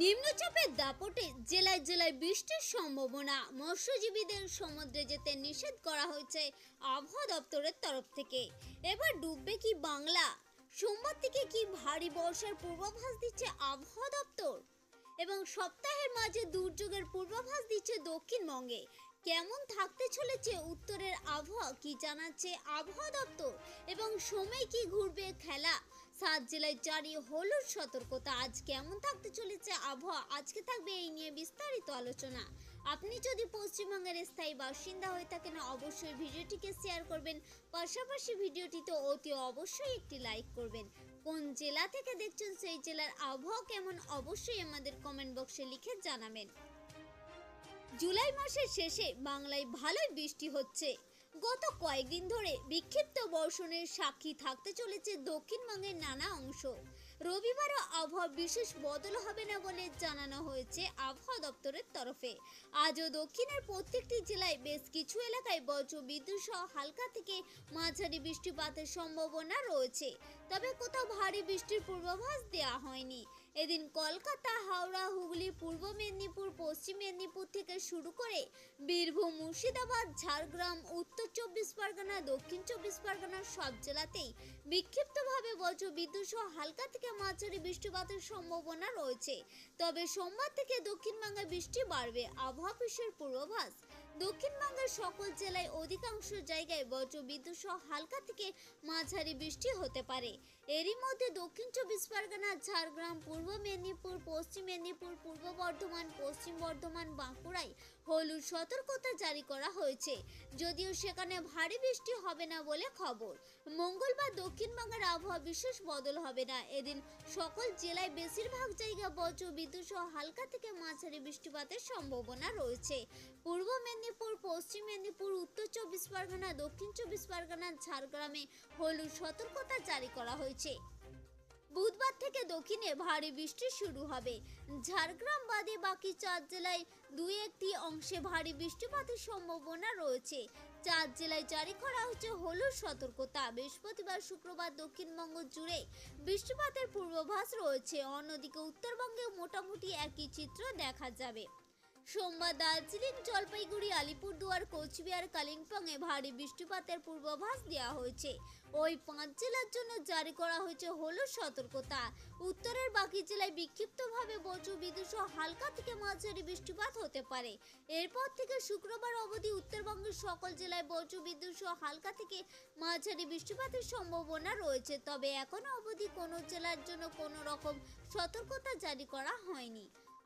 নিম্নচাপের দাপটে জেলায় জেলায় বৃষ্টির সম্ভাবনা। মৎস্যজীবীদের সমুদ্রে যেতে নিষেধ করা হয়েছে আবহাওয়া দপ্তরের তরফ থেকে। এবার ডুববে কি বাংলা? সোমবার থেকে কি ভারী বর্ষার পূর্বাভাস দিচ্ছে আবহাওয়া দপ্তর? এবং সপ্তাহের মাঝে দুর্যোগের পূর্বাভাস দিচ্ছে দক্ষিণবঙ্গে। কেমন থাকতে চলেছে উত্তরের আবহাওয়া কি জানাচ্ছে আবহাওয়া দপ্তর? এবং সময় কি ঘুরবে খেলা? সাত জেলায় জারি হলুদ সতর্কতা। আজ কেমন থাকতে চলেছে আবহাওয়া? আজকে থাকবে এই নিয়ে বিস্তারিত আলোচনা। আপনি যদি পশ্চিমবঙ্গের স্থায়ী বাসিন্দা হয়ে থাকেন, অবশ্যই ভিডিওটিকে শেয়ার করবেন। পাশাপাশি ভিডিওটিতে অতি অবশ্যই একটি লাইক করবেন। কোন জেলা থেকে দেখছেন সেই জেলার আবহাওয়া কেমন, অবশ্যই আমাদের কমেন্ট বক্সে লিখে জানাবেন। জুলাই মাসের শেষে বাংলায় ভালোই বৃষ্টি হচ্ছে। গত কয়েকদিন ধরে বিক্ষিপ্ত বর্ষণের সাক্ষী থাকতে চলেছে দক্ষিণবঙ্গের নানা অংশ। রবিবারও আবহাওয়া বিশেষ বদল হবে না বলে জানানো হয়েছে আবহাওয়া দপ্তরের তরফে। আজও দক্ষিণের প্রত্যেকটি জেলায় বেশ কিছু এলাকায় বজ্র বিদ্যুৎ সহ হালকা থেকে মাঝারি বৃষ্টিপাতের সম্ভাবনা রয়েছে। তবে কোথাও ভারী বৃষ্টির পূর্বাভাস দেওয়া হয়নি। এদিন কলকাতা, হাওড়া, হুগলি, পূর্ব মেদিনীপুর, পশ্চিম মেদিনীপুর থেকে শুরু করে বীরভূম, মুর্শিদাবাদ, ঝাড়গ্রাম, উত্তর চব্বিশ পরগনা, দক্ষিণ চব্বিশ পরগনার সব জেলাতেই বিক্ষিপ্তভাবে বজ্র বিদ্যুৎ সহ হালকা থেকে মাঝারি বৃষ্টিপাতের সম্ভাবনা রয়েছে। তবে সোমবার থেকে দক্ষিণবঙ্গে বৃষ্টি বাড়বে। আবহাওয়া অফিসের পূর্বাভাস দক্ষিণবঙ্গের সকল জেলায় অধিকাংশ জায়গায় বজ্র বিদ্যুৎ সহ হালকা থেকে মাঝারি বৃষ্টি হতে পারে। এরই মধ্যে দক্ষিণ চব্বিশ পরগনা, ঝাড়গ্রাম, পূর্ব মেদিনীপুর, পশ্চিম মেদিনীপুর, পূর্ব বর্ধমান, পশ্চিম বর্ধমান, বাঁকুড়ায় হলুদ সতর্কতা জারি করা হয়েছে। যদিও সেখানে ভারী বৃষ্টি হবে না বলে খবর। মঙ্গলবার দক্ষিণবঙ্গের আবহাওয়া বিশেষ বদল হবে না। এদিন সকল জেলায় বেশিরভাগ জায়গা বজ্র বিদ্যুৎ সহ হালকা থেকে মাঝারি বৃষ্টিপাতের সম্ভাবনা রয়েছে। পূর্ব মেদিনীপুর পশ্চিম মেদিনীপুর, উত্তর চব্বিশ পরগনা, দক্ষিণ চব্বিশ পরগনা, ঝাড়গ্রামে হলুদ সতর্কতা জারি করা হয়েছে। বুধবার থেকে দক্ষিণে ভারী বৃষ্টি শুরু হবে। ঝাড়গ্রাম বাদে বাকি চার জেলায় দুই একটি অংশে ভারী বৃষ্টিপাতের সম্ভাবনা রয়েছে। চার জেলায় জারি করা হচ্ছে হলুদ সতর্কতা। বৃহস্পতিবার, শুক্রবার, দক্ষিণবঙ্গ জুড়ে বৃষ্টিপাতের পূর্বাভাস রয়েছে। অন্যদিকে উত্তরবঙ্গে মোটামুটি একই চিত্র দেখা যাবে। সোমবার দার্জিলিং, জলপাইগুড়ি, আলিপুরদুয়ার, কোচবিহার, কালিম্পংয়ে ভারী বৃষ্টিপাতের পূর্বাভাস দেওয়া হয়েছে। ওই পাঁচ জেলার জন্য জারি করা হয়েছে হলুদ সতর্কতা। উত্তরের বাকি জেলায় বিক্ষিপ্তভাবে বজ্র বিদ্যুৎ সহ হালকা থেকে মাঝারি বৃষ্টিপাত হতে পারে। এরপর থেকে শুক্রবার অবধি উত্তরবঙ্গের সকল জেলায় বজ্র সহ হালকা থেকে মাঝারি বৃষ্টিপাতের সম্ভাবনা রয়েছে। তবে এখনও অবধি কোনো জেলার জন্য কোনো রকম সতর্কতা জারি করা হয়নি।